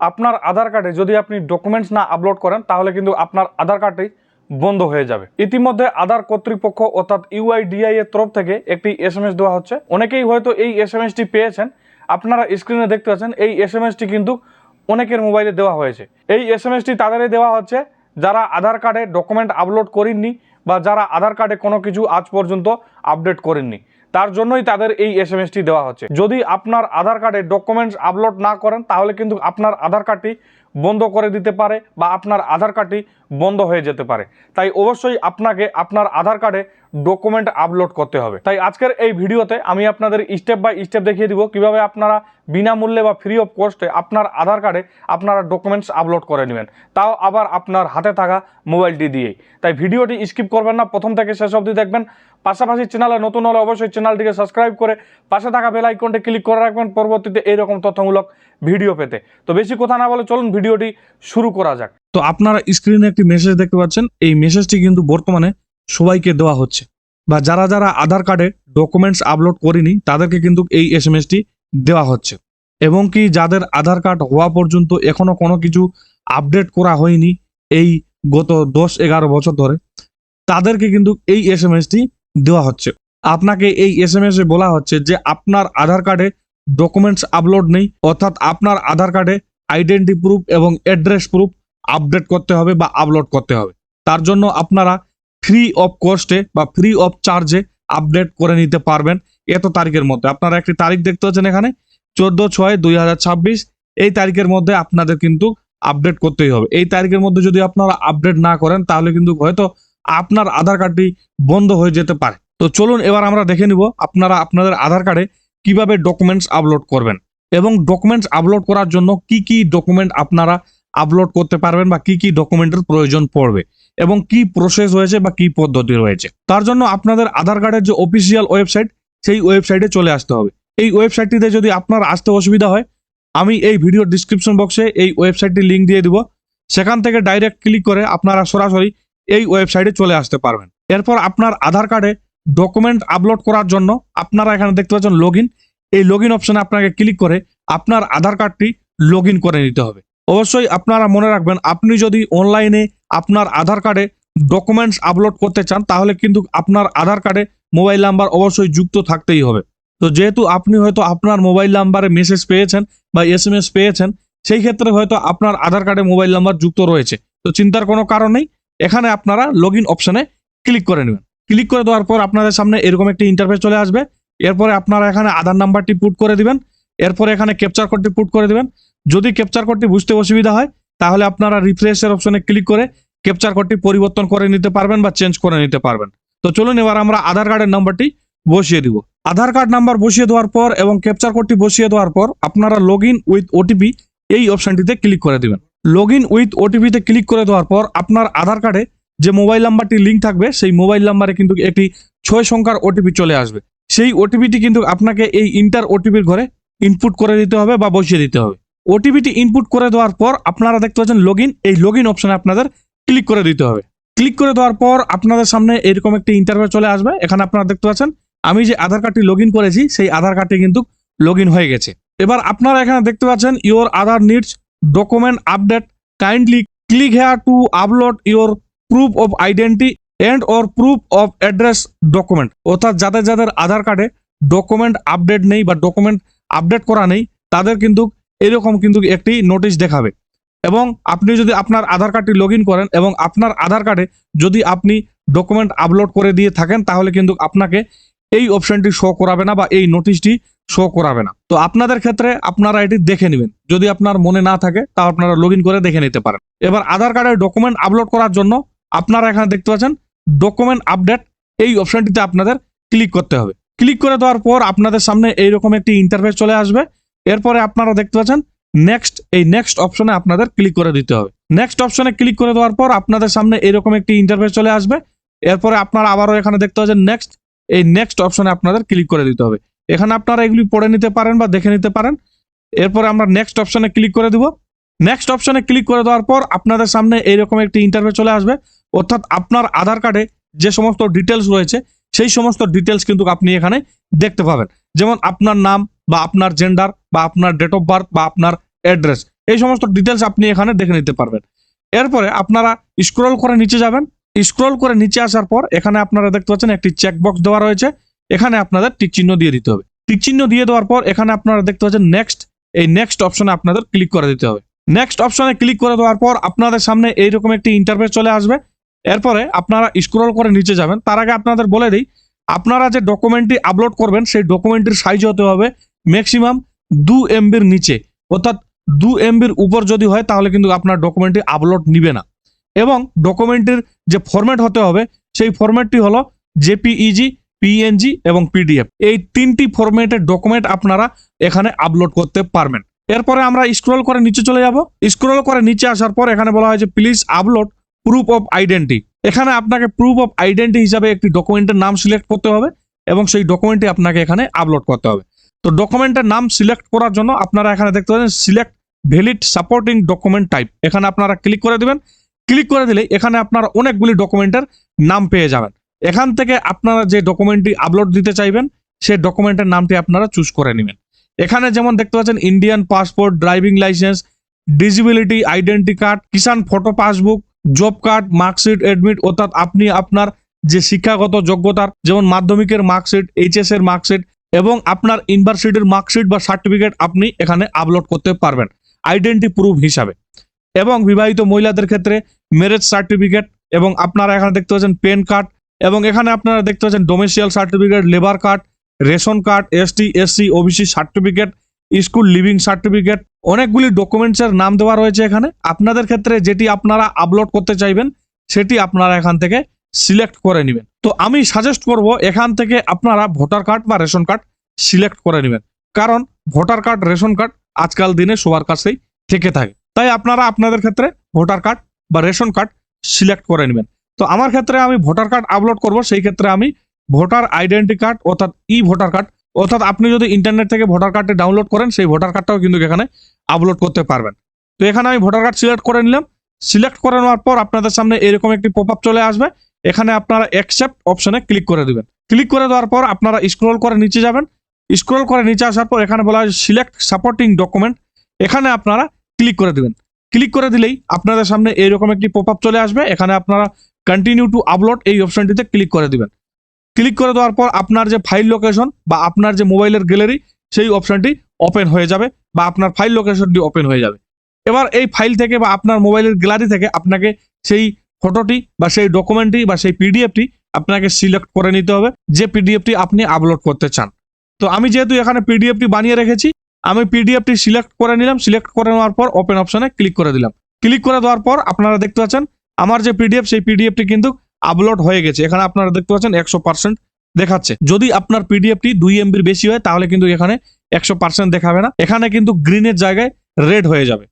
আপনার আধার কার্ডে যদি আপনি ডকুমেন্টস না আপলোড করেন, তাহলে কিন্তু আপনার আধার কার্ডটি বন্ধ হয়ে যাবে। ইতিমধ্যে আধার কর্তৃপক্ষ অর্থাৎ ইউআইডিআই এর তরফ থেকে একটি এস এম এস দেওয়া হচ্ছে। অনেকেই হয়তো এই এস এম এসটি পেয়েছেন। আপনারা স্ক্রিনে দেখতে পাচ্ছেন, এই এস এম এসটি কিন্তু অনেকের মোবাইলে দেওয়া হয়েছে। এই এস এম এসটি তাদেরই দেওয়া হচ্ছে, যারা আধার কার্ডে ডকুমেন্ট আপলোড করেননি বা যারা আধার কার্ডে কোনো কিছু আজ পর্যন্ত আপডেট করেননি। তার জন্যই তাদের এই এস এম এসটি দেওয়া হচ্ছে। যদি আপনার আধার কার্ডে ডকুমেন্টস আপলোড না করেন, তাহলে কিন্তু আপনার আধার কার্ডটি বন্ধ করে দিতে পারে বা আপনার আধার কার্ডটি বন্ধ হয়ে যেতে পারে। তাই অবশ্যই আপনাকে আপনার আধার কার্ডে ডকুমেন্ট আপলোড করতে হবে। তাই আজকের এই ভিডিওতে আমি আপনাদের স্টেপ বাই স্টেপ দেখিয়ে দিব কীভাবে আপনারা বিনামূল্যে বা ফ্রি অফ কস্টে আপনার আধার কার্ডে আপনারা ডকুমেন্টস আপলোড করে নেবেন। তাও আবার আপনার হাতে থাকা মোবাইলটি দিয়েই। তাই ভিডিওটি স্কিপ করবেন না, প্রথম থেকে শেষ অবধি দেখবেন। পাশাপাশি চ্যানেলে নতুন হলে অবশ্যই চ্যানেলটিকে সাবস্ক্রাইব করে পাশে থাকা বেল আইকনটি ক্লিক করে রাখবেন। পরবর্তীতে এইরকম তথ্যমূলক ভিডিও পেতে। তো বেশি কথা না বলে চলুন ভিডিওটি শুরু করা যাক। তো আপনারা স্ক্রিনে একটি মেসেজ দেখতে পাচ্ছেন। এই মেসেজটি কিন্তু বর্তমানে সবাইকে দেওয়া হচ্ছে। বা যারা যারা আধার কার্ডে ডকুমেন্টস আপলোড করেনি, তাদেরকে কিন্তু এই এস এসটি দেওয়া হচ্ছে। এবং কি যাদের আধার কার্ড হওয়া পর্যন্ত এখনও কোনো কিছু আপডেট করা হয়নি এই গত দশ এগারো বছর ধরে, তাদেরকে কিন্তু এই এস এসটি দেওয়া হচ্ছে। আপনাকে এই এস এম এস বলা হচ্ছে যে আপনার আধার কার্ডে ডকুমেন্টস আপলোড নেই, অর্থাৎ আপনার আধার কার্ডে আইডেন্টি প্রুফ এবং অ্যাড্রেস প্রুফ আপডেট করতে হবে বা আপলোড করতে হবে। তার জন্য আপনারা ফ্রি অফ কস্টে বা ফ্রি অফ চার্জে আপডেট করে নিতে পারবেন এত তারিখের মধ্যে। আপনারা একটি তারিখ দেখতে পাচ্ছেন এখানে, চোদ্দ ছয় দুই এই তারিখের মধ্যে আপনাদের কিন্তু আপডেট করতেই হবে। এই তারিখের মধ্যে যদি আপনারা আপডেট না করেন, তাহলে কিন্তু হয়তো আপনার আধার কার্ডটি বন্ধ হয়ে যেতে পারে। তো চলুন এবার আমরা দেখে নিব আপনারা আপনাদের আধার কার্ডে কীভাবে ডকুমেন্টস আপলোড করবেন। এবং ডকুমেন্টস আপলোড করার জন্য কি কি ডকুমেন্ট আপনারা আপলোড করতে পারবেন বা কি কি ডকুমেন্টের প্রয়োজন পড়বে এবং কি প্রসেস হয়েছে বা কি পদ্ধতি রয়েছে। তার জন্য আপনাদের আধার কার্ডের যে অফিসিয়াল ওয়েবসাইট সেই ওয়েবসাইটে চলে আসতে হবে। এই ওয়েবসাইটটিতে যদি আপনার আসতে অসুবিধা হয়, আমি এই ভিডিওর ডিসক্রিপশন বক্সে এই ওয়েবসাইটটির লিঙ্ক দিয়ে দিব। সেখান থেকে ডাইরেক্ট ক্লিক করে আপনারা সরাসরি এই ওয়েবসাইটে চলে আসতে পারবেন। এরপর আপনার আধার কার্ডে ডকুমেন্ট আপলোড করার জন্য আপনারা এখানে দেখতে পাচ্ছেন লগ এই লগ ইন অপশনে আপনাকে ক্লিক করে আপনার আধার কার্ডটি লগ করে নিতে হবে। অবশ্যই আপনারা মনে রাখবেন, আপনি যদি অনলাইনে আপনার আধার কার্ডে ডকুমেন্টস আপলোড করতে চান, তাহলে কিন্তু আপনার আধার কার্ডে মোবাইল নাম্বার অবশ্যই যুক্ত থাকতেই হবে। তো যেহেতু আপনি হয়তো আপনার মোবাইল নাম্বারে মেসেজ পেয়েছেন বা এস এম এস পেয়েছেন, সেই ক্ষেত্রে হয়তো আপনার আধার কার্ডে মোবাইল নাম্বার যুক্ত রয়েছে। তো চিন্তার কোনো কারণ নেই, এখানে আপনারা লগ ইন অপশানে ক্লিক করে নেবেন। ক্লিক করে দেওয়ার পর আপনাদের সামনে এরকম একটি ইন্টারফেস চলে আসবে। এরপরে আপনারা এখানে আধার নাম্বারটি পুট করে দিবেন। এরপরে এখানে ক্যাপচার কোডটি পুট করে দেবেন। যদি ক্যাপচার কোডটি বুঝতে অসুবিধা হয়, তাহলে আপনারা রিফ্রেশের অপশনে ক্লিক করে ক্যাপচার কোডটি পরিবর্তন করে নিতে পারবেন বা চেঞ্জ করে নিতে পারবেন। তো চলুন এবার আমরা আধার কার্ডের নাম্বারটি বসিয়ে দিব। আধার কার্ড নাম্বার বসিয়ে দেওয়ার পর এবং ক্যাপচার কোডটি বসিয়ে দেওয়ার পর আপনারা লগ ইন উইথ ওটিপি এই অপশনটিতে ক্লিক করে দিবেন। লগ ইন উইথ ওটিপিতে ক্লিক করে দেওয়ার পর আপনার আধার কার্ডে যে মোবাইল নাম্বারটি লিঙ্ক থাকবে, সেই মোবাইল নাম্বারে কিন্তু একটি ছয় সংখ্যার ওটিপি চলে আসবে। সেই ওটিপিটি কিন্তু আপনাকে এই ইন্টার ওটিপির ঘরে ইনপুট করে দিতে হবে বা বসিয়ে দিতে হবে। ওটিপিটি ইনপুট করে দেওয়ার পর আপনারা দেখতে পাচ্ছেন লগ এই লগ ইন অপশানে আপনাদের ক্লিক করে দিতে হবে। ক্লিক করে দেওয়ার পর আপনাদের সামনে এরকম একটি ইন্টারভিউ চলে আসবে। এখানে আপনারা দেখতে পাচ্ছেন, আমি যে আধার কার্ডটি লগ করেছি, সেই আধার কার্ডটি কিন্তু লগ হয়ে গেছে। এবার আপনারা এখানে দেখতে পাচ্ছেন your Aadhaar needs document update kindly click here to upload your proof of identity and or proof of address document অর্থাৎ যাদের যাদের আধার কার্ডে ডকুমেন্ট আপডেট নেই বা ডকুমেন্ট আপডেট করা নেই, তাদের কিন্তু এরকম কিন্তু একটি নোটিশ দেখাবে। এবং আপনি যদি আপনার আধার কার্ডটি লগ করেন এবং আপনার আধার কার্ডে যদি আপনি ডকুমেন্ট আপলোড করে দিয়ে থাকেন, তাহলে কিন্তু আপনাকে এই অপশনটি শো করাবে না বা এই নোটিশটি শো করাবে না। তো আপনাদের ক্ষেত্রে আপনারা এটি দেখে নেবেন। যদি আপনার মনে না থাকে, তা আপনারা লগ করে দেখে নিতে পারেন। এবার আধার কার্ডের ডকুমেন্ট আপলোড করার জন্য আপনারা এখানে দেখতে পাচ্ছেন ডকুমেন্ট আপডেট এই অপশনটিতে আপনাদের ক্লিক করতে হবে। ক্লিক করে দেওয়ার পর আপনাদের সামনে এইরকম একটি ইন্টারফেস চলে আসবে। এরপরে আপনারা দেখতে পাচ্ছেন নেক্সট এই নেক্সট অপশনে আপনাদের ক্লিক করে দিতে হবে। নেক্সট অপশনে ক্লিক করে দেওয়ার পর আপনাদের সামনে এরকম একটি ইন্টারফেস চলে আসবে। এরপরে আপনারা আবারও এখানে দেখতে পাচ্ছেন নেক্সট এই নেক্সট অপশনে আপনাদের ক্লিক করে দিতে হবে। এখানে আপনারা এগুলি পড়ে নিতে পারেন বা দেখে নিতে পারেন। এরপরে আমরা নেক্সট অপশনে ক্লিক করে দিব। নেক্সট অপশনে ক্লিক করে দেওয়ার পর আপনাদের সামনে এইরকম একটি ইন্টারফেস চলে আসবে। অর্থাৎ আপনার আধার কার্ডে যে সমস্ত ডিটেলস রয়েছে সেই সমস্ত ডিটেলস কিন্তু আপনি এখানে দেখতে পাবেন। যেমন আপনার নাম বা আপনার জেন্ডার বা আপনার ডেট অফ বার্থ বা আপনার অ্যাড্রেস এই সমস্ত ডিটেলস আপনি এখানে দেখে নিতে পারবেন। এরপরে আপনারা স্ক্রল করে নিচে যাবেন। স্ক্রল করে নিচে আসার পর এখানে আপনারা দেখতে পাচ্ছেন একটি চেকবক্স দেওয়া রয়েছে। এখানে আপনাদের টিক চিহ্ন দিয়ে দিতে হবে। টিক চিহ্ন দিয়ে দেওয়ার পর এখানে আপনারা দেখতে পাচ্ছেন নেক্সট এই নেক্সট অপশনে আপনাদের ক্লিক করে দিতে হবে। নেক্সট অপশনে ক্লিক করে দেওয়ার পর আপনাদের সামনে এইরকম একটি ইন্টারফেস চলে আসবে। এরপরে আপনারা স্ক্রল করে নিচে যাবেন। তার আগে আপনাদের বলে দিই, আপনারা যে ডকুমেন্টটি আপলোড করবেন, সেই ডকুমেন্টটির সাইজ হতে হবে ম্যাক্সিমাম দু এমবির নিচে। অর্থাৎ দু এমবির উপর যদি হয়, তাহলে কিন্তু আপনার ডকুমেন্টটি আপলোড নিবে না। এবং ডকুমেন্টের যে ফরম্যাট হতে হবে, সেই ফরম্যাটটি হলো জেপিইজি পিএনজি এবং পিডিএফ এই তিনটি ফরম্যাটের ডকুমেন্ট আপনারা এখানে আপলোড করতে পারবেন। এরপরে আমরা স্ক্রল করে নিচে চলে যাব। স্ক্রল করে নিচে আসার পর এখানে বলা হয় যে please upload proof of identity এখানে আপনাকে প্রুফ অফ আইডেন্টি হিসাবে একটি ডকুমেন্টের নাম সিলেক্ট করতে হবে এবং সেই ডকুমেন্টটি আপনাকে এখানে আপলোড করতে হবে। তো ডকুমেন্টের নাম সিলেক্ট করার জন্য আপনারা এখানে দেখতে পাচ্ছেন select valid supporting document type এখানে আপনারা ক্লিক করে দেবেন। ক্লিক করে দিলে এখানে আপনারা অনেকগুলি ডকুমেন্টের নাম পেয়ে যাবেন। এখান থেকে আপনারা যে ডকুমেন্টটি আপলোড দিতে চাইবেন, সেই ডকুমেন্টের নামটি আপনারা চুজ করে নেবেন। এখানে যেমন দেখতে পাচ্ছেন Indian passport driving licence disability identity card Kisan photo passbook job card marksheet admit অর্থাৎ আপনি আপনার যে শিক্ষাগত যোগ্যতার, যেমন মাধ্যমিকের মার্কশিট এইচএস এর মার্কশিট এবং আপনার ইউনিভার্সিটির মার্কশিট বা সার্টিফিকেট আপনি এখানে আপলোড করতে পারবেন আইডেন্টি প্রুফ হিসাবে। এবং বিবাহিত মহিলাদের ক্ষেত্রে ম্যারেজ সার্টিফিকেট এবং আপনারা এখানে দেখতে পাচ্ছেন পেন কার্ড এবং এখানে আপনারা দেখতে পাচ্ছেন domicile certificate labour card ration card ST SC OBC certificate school leaving certificate অনেকগুলি ডকুমেন্টস এর নাম দেওয়া রয়েছে এখানে। আপনাদের ক্ষেত্রে যেটি আপনারা আপলোড করতে চাইবেন, সেটি আপনারা এখান থেকে সিলেক্ট করে নেবেন। তো আমি সাজেস্ট করব, এখান থেকে আপনারা ভোটার কার্ড বা রেশন কার্ড সিলেক্ট করে নেবেন। কারণ ভোটার কার্ড রেশন কার্ড আজকাল দিনে সবার কাছেই থেকে থাকে। তাই আপনারা আপনাদের ক্ষেত্রে ভোটার কার্ড বা রেশন কার্ড সিলেক্ট করে নেবেন। তো আমার ক্ষেত্রে আমি ভোটার কার্ড আপলোড করব, সেই ক্ষেত্রে আমি ভোটার আইডেন্টি কার্ড অর্থাৎ ই ভোটার কার্ড অর্থাৎ আপনি যদি ইন্টারনেট থেকে ভোটার কার্ডটি ডাউনলোড করেন, সেই ভোটার কার্ডটাও কিন্তু এখানে আপলোড করতে পারবেন। তো এখানে আমি ভোটার কার্ড সিলেক্ট করে নিলাম। সিলেক্ট করে নেওয়ার পর আপনাদের সামনে এরকম একটি পপ আপ চলে আসবে। এখানে আপনারা অ্যাকসেপ্ট অপশনে ক্লিক করে দেবেন। ক্লিক করে দেওয়ার পর আপনারা স্ক্রল করে নিচে যাবেন। স্ক্রল করে নিচে আসার পর এখানে বলা হয় সিলেক্ট সাপোর্টিং ডকুমেন্ট এখানে আপনারা ক্লিক করে দেবেন। ক্লিক করে দিলেই আপনাদের সামনে এইরকম একটি পপ আপ চলে আসবে। এখানে আপনারা কন্টিনিউ টু আপলোড এই অপশনটিতে ক্লিক করে দিবেন। ক্লিক করে দেওয়ার পর আপনার যে ফাইল লোকেশন বা আপনার যে মোবাইলের গ্যালারি সেই অপশনটি ওপেন হয়ে যাবে বা আপনার ফাইল লোকেশনটি ওপেন হয়ে যাবে। এবার এই ফাইল থেকে বা আপনার মোবাইলের গ্যালারি থেকে আপনাকে সেই ফটোটি বা সেই ডকুমেন্টটি বা সেই পিডিএফটি আপনাকে সিলেক্ট করে নিতে হবে, যে পিডিএফটি আপনি আপলোড করতে চান। তো আমি যেহেতু এখানে পিডিএফটি বানিয়ে রেখেছি, আমি পিডিএফটি সিলেক্ট করে নিলাম সিলেক্ট করে নেওয়ার পর ওপেন অপশনে ক্লিক করে দিলাম। ক্লিক করে দেওয়ার পর আপনারা দেখতে পাচ্ছেন, আমার যে পিডিএফ সেই পিডিএফটি কিন্তু আপলোড হয়ে গেছে। এখানে আপনারা দেখতে পাচ্ছেন একশো পার্সেন্ট দেখাচ্ছে। যদি আপনার পিডিএফটি দুই এমবির বেশি হয়, তাহলে কিন্তু এখানে একশো পার্সেন্ট দেখাবে না। এখানে কিন্তু গ্রিনের জায়গায় রেড হয়ে যাবে।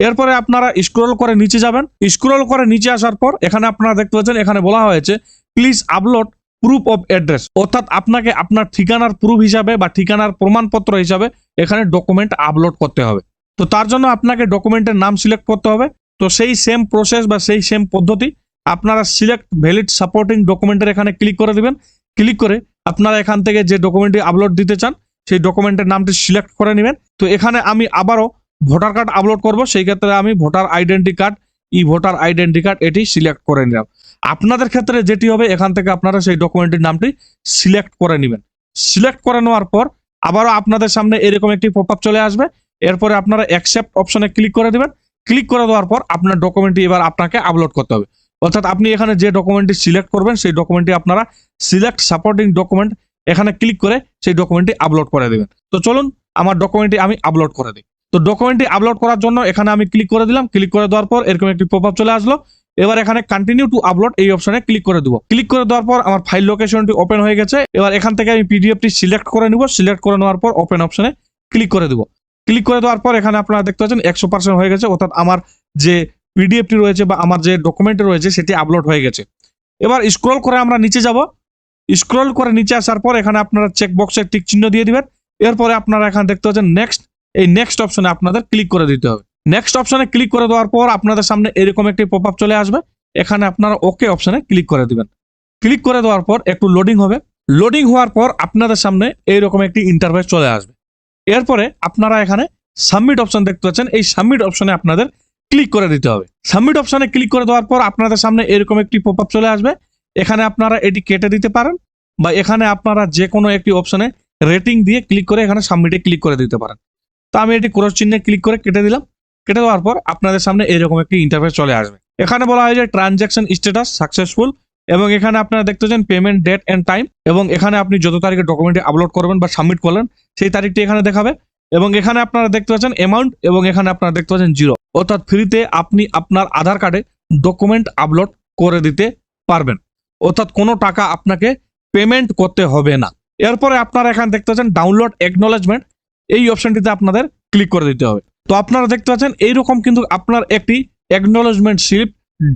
এরপরে আপনারা স্ক্রল করে নিচে যাবেন। স্ক্রল করে নিচে আসার পর এখানে আপনারা দেখতে পাচ্ছেন, এখানে বলা হয়েছে please upload proof of address অর্থাৎ আপনাকে আপনার ঠিকানার প্রুফ হিসাবে বা ঠিকানার প্রমাণপত্র হিসাবে এখানে ডকুমেন্ট আপলোড করতে হবে। তো তার জন্য আপনাকে ডকুমেন্টের নাম সিলেক্ট করতে হবে। তো সেই সেম প্রসেস বা সেই সেম পদ্ধতি আপনারা সিলেক্ট ভ্যালিড সাপোর্টিং ডকুমেন্টের এখানে ক্লিক করে দেবেন। ক্লিক করে আপনারা এখান থেকে যে ডকুমেন্টটি আপলোড দিতে চান, সেই ডকুমেন্টের নামটি সিলেক্ট করে নেবেন। তো এখানে আমি আবারও ভোটার কার্ড আপলোড করব, সেই ক্ষেত্রে আমি ভোটার আইডেন্টি কার্ড ই ভোটার আইডেন্টি কার্ড এটি সিলেক্ট করে নিলাম। আপনাদের ক্ষেত্রে যেটি হবে, এখান থেকে আপনারা সেই ডকুমেন্টের নামটি সিলেক্ট করে নেবেন। সিলেক্ট করে নেওয়ার পর আবারও আপনাদের সামনে এরকম একটি পপ আপ চলে আসবে। এরপরে আপনারা অ্যাকসেপ্ট অপশনে ক্লিক করে দিবেন। ক্লিক করে দেওয়ার পর আপনার ডকুমেন্টটি এবার আপনাকে আপলোড করতে হবে। অর্থাৎ আপনি এখানে যে ডকুমেন্টটি সিলেক্ট করবেন, সেই ডকুমেন্টটি আপনারা সিলেক্ট সাপোর্টিং ডকুমেন্ট এখানে ক্লিক করে সেই ডকুমেন্টটি আপলোড করে দেবেন। তো চলুন, আমার ডকুমেন্টটি আমি আপলোড করে দিই। তো ডকুমেন্টটি আপলোড করার জন্য এখানে আমি ক্লিক করে দিলাম। ক্লিক করে দেওয়ার পর এরকম একটি আপ চলে আসলো। এবার এখানে কন্টিনিউ টু আপলোড এই অপশনে ক্লিক করে দেবো। ক্লিক করে দেওয়ার পর আমার ফাইল লোকেশনটি ওপেন হয়ে গেছে। এবার এখান থেকে আমি পিডিএফটি সিলেক্ট করে নিব। সিলেক্ট করে নেওয়ার পর ওপেন অপশনে ক্লিক করে দেবো। ক্লিক করে দেওয়ার পর এখানে আপনারা দেখতে পাচ্ছেন একশো পার্সেন্ট হয়ে গেছে। অর্থাৎ আমার যে পিডিএফটি রয়েছে বা আমার যে ডকুমেন্ট রয়েছে সেটি আপলোড হয়ে গেছে। এবার স্ক্রল করে আমরা নিচে যাব। স্ক্রল করে নিচে আসার পর এখানে আপনারা চেক বক্সে টিক চিহ্ন দিয়ে দিবেন। এরপরে আপনারা এখানে দেখতে পাচ্ছেন নেক্সট এই নেক্সট অপশনে আপনাদের ক্লিক করে দিতে হবে। নেক্সট অপশনে ক্লিক করে দেওয়ার পর আপনাদের সামনে এরকম একটি পপ আপ চলে আসবে। এখানে আপনারা ওকে অপশনে ক্লিক করে দিবেন। ক্লিক করে দেওয়ার পর একটু লোডিং হবে। লোডিং হওয়ার পর আপনাদের সামনে এইরকম একটি ইন্টারফেস চলে আসবে। এরপরে আপনারা এখানে সাবমিট অপশন দেখতে পাচ্ছেন। এই সাবমিট অপশনে আপনাদের ক্লিক করে দিতে হবে। সাবমিট অপশানে ক্লিক করে দেওয়ার পর আপনাদের সামনে এরকম একটি পপ আপ চলে আসবে। এখানে আপনারা এটি কেটে দিতে পারেন বা এখানে আপনারা যে কোনো একটি অপশানে রেটিং দিয়ে ক্লিক করে এখানে সাবমিটে ক্লিক করে দিতে পারেন। তো আমি এটি ক্রস চিহ্নে ক্লিক করে কেটে দিলাম। কেটে দেওয়ার পর আপনাদের সামনে এরকম একটি ইন্টারফেস চলে আসবে। এখানে বলা হয় যে ট্রানজ্যাকশন স্ট্যাটাস সাকসেসফুল এবং এখানে আপনারা দেখতে পাচ্ছেন পেমেন্ট ডেট অ্যান্ড টাইম এবং এখানে আপনি যত তারিখে ডকুমেন্টটি আপলোড করবেন বা সাবমিট করলেন, সেই তারিখটি এখানে দেখাবে। এবং এখানে আপনারা দেখতে পাচ্ছেন অ্যামাউন্ট এবং এখানে আপনারা দেখতে পাচ্ছেন জিরো অর্থাৎ ফ্রিতে আপনি আপনার আধার কার্ডে ডকুমেন্ট আপলোড করে দিতে পারবেন। অর্থাৎ কোনো টাকা আপনাকে পেমেন্ট করতে হবে না। এরপরে আপনারা এখানে দেখতে পাচ্ছেন ডাউনলোড একনলেজমেন্ট এই অপশনটিতে আপনাদের ক্লিক করে দিতে হবে। তো আপনারা দেখতে পাচ্ছেন এইরকম কিন্তু আপনার একটি একনলেজমেন্ট স্লিপ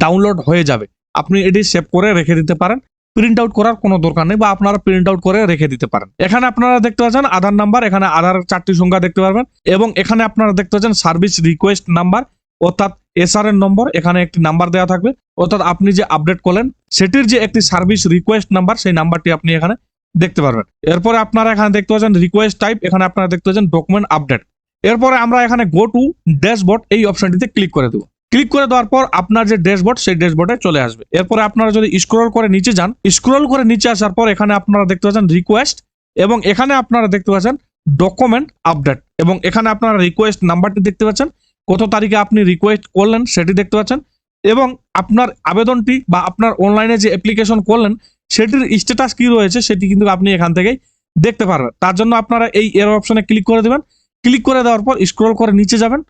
ডাউনলোড হয়ে যাবে। আপনি এটি সেভ করে রেখে দিতে পারেন। প্রিন্ট আউট করার কোনো দরকার নেই বা আপনারা প্রিন্ট আউট করে রেখে দিতে পারেন। এখানে আপনারা দেখতে পাচ্ছেন আধার নাম্বার এখানে আধার চারটি সংখ্যা দেখতে পারবেন এবং এখানে আপনারা দেখতে পাচ্ছেন সার্ভিস রিকোয়েস্ট নাম্বার অর্থাৎ এসআর এর নম্বর এখানে একটি নাম্বার দেওয়া থাকবে। অর্থাৎ আপনি যে আপডেট করলেন, সেটির যে একটি সার্ভিস রিকোয়েস্ট নাম্বার সেই নাম্বারটি আপনি এখানে দেখতে পারবেন। এরপরে আপনারা এখানে দেখতে পাচ্ছেন রিকোয়েস্ট টাইপ এখানে আপনারা দেখতে পাচ্ছেন ডকুমেন্ট আপডেট এরপরে আমরা এখানে গো টু ড্যাশবোর্ড এই অপশনটিতে ক্লিক করে দেবো। ক্লিক করে দেওয়ার পর আপনার যে ড্যাশবোর্ড, সেই ড্যাশবোর্ডে চলে আসবে। এরপরে আপনারা যদি স্ক্রল করে নিচে যান স্ক্রল করে নিচে আসার পর এখানে আপনারা দেখতে পাচ্ছেন রিকোয়েস্ট এবং এখানে আপনারা দেখতে পাচ্ছেন ডকুমেন্ট আপডেট এবং এখানে আপনারা রিকোয়েস্ট নাম্বারটি দেখতে পাচ্ছেন, কত তারিখে আপনি রিকোয়েস্ট করলেন সেটি দেখতে পাচ্ছেন এবং আপনার আবেদনটি বা আপনার অনলাইনে যে অ্যাপ্লিকেশন করলেন, সেটির স্ট্যাটাস কি রয়েছে সেটি কিন্তু আপনি এখান থেকেই দেখতে পারবেন। তার জন্য আপনারা এই এর অপশনে ক্লিক করে দেবেন। ক্লিক করে দেওয়ার পর স্ক্রল করে নিচে যাবেন।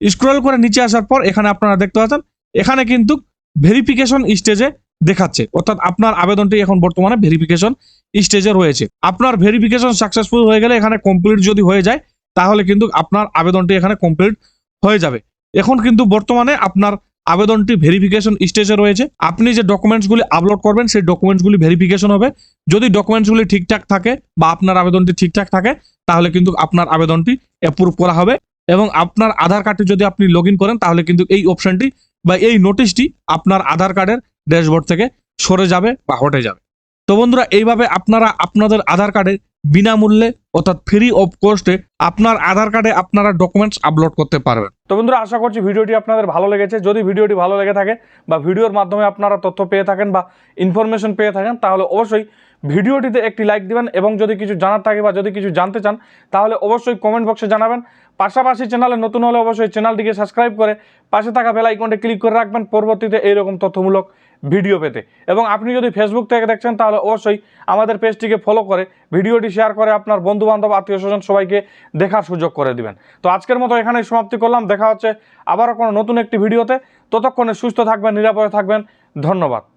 স্ক্রল করে নিচে আসার পর এখানে আপনারা দেখতে পাচ্ছেন, এখানে কিন্তু ভেরিফিকেশন স্টেজে দেখাচ্ছে। অর্থাৎ আপনার আবেদনটি এখন বর্তমানে ভেরিফিকেশন স্টেজে রয়েছে। আপনার ভেরিফিকেশন সাকসেসফুল হয়ে গেলে এখানে কমপ্লিট যদি হয়ে যায়, তাহলে কিন্তু আপনার আবেদনটি এখানে কমপ্লিট হয়ে যাবে। এখন কিন্তু বর্তমানে আপনার আবেদনটি ভেরিফিকেশন স্টেজে রয়েছে। আপনি যে ডকুমেন্টসগুলি আপলোড করবেন, সেই ডকুমেন্টসগুলি ভেরিফিকেশন হবে। যদি ডকুমেন্টসগুলি ঠিকঠাক থাকে বা আপনার আবেদনটি ঠিকঠাক থাকে, তাহলে কিন্তু আপনার আবেদনটি অ্যাপ্রুভ করা হবে। এবং আপনার আধার কার্ডটি যদি আপনি লগ করেন, তাহলে কিন্তু এই অপশনটি বা এই নোটিশটি আপনার আধার কার্ডের ড্যাশবোর্ড থেকে সরে যাবে বা হটে যাবে। তো বন্ধুরা, এইভাবে আপনারা আপনাদের আধার কার্ডে বিনামূল্যে অর্থাৎ ফ্রি অফ কস্টে আপনার আধার কার্ডে আপনারা ডকুমেন্টস আপলোড করতে পারবেন। তো বন্ধুরা, আশা করছি ভিডিওটি আপনাদের ভালো লেগেছে। যদি ভিডিওটি ভালো লেগে থাকে বা ভিডিওর মাধ্যমে আপনারা তথ্য পেয়ে থাকেন বা ইনফরমেশন পেয়ে থাকেন, তাহলে অবশ্যই ভিডিওটিতে একটি লাইক দিবেন এবং যদি কিছু জানার থাকে বা যদি কিছু জানতে চান, তাহলে অবশ্যই কমেন্ট বক্সে জানাবেন। পাশাপাশি চ্যানেলে নতুন হলে অবশ্যই চ্যানেলটিকে সাবস্ক্রাইব করে পাশে থাকা বেল আইকনটি ক্লিক করে রাখবেন। পরবর্তীতে এইরকম তথ্যমূলক ভিডিও পেতে। এবং আপনি যদি ফেসবুক থেকে দেখছেন, তাহলে অবশ্যই আমাদের পেজটিকে ফলো করে ভিডিওটি শেয়ার করে আপনার বন্ধু বান্ধব আত্মীয় স্বজন সবাইকে দেখার সুযোগ করে দিবেন। তো আজকের মতো এখানেই সমাপ্তি করলাম। দেখা হচ্ছে আবারও কোনো নতুন একটি ভিডিওতে ততক্ষণে সুস্থ থাকবেন, নিরাপদে থাকবেন। ধন্যবাদ।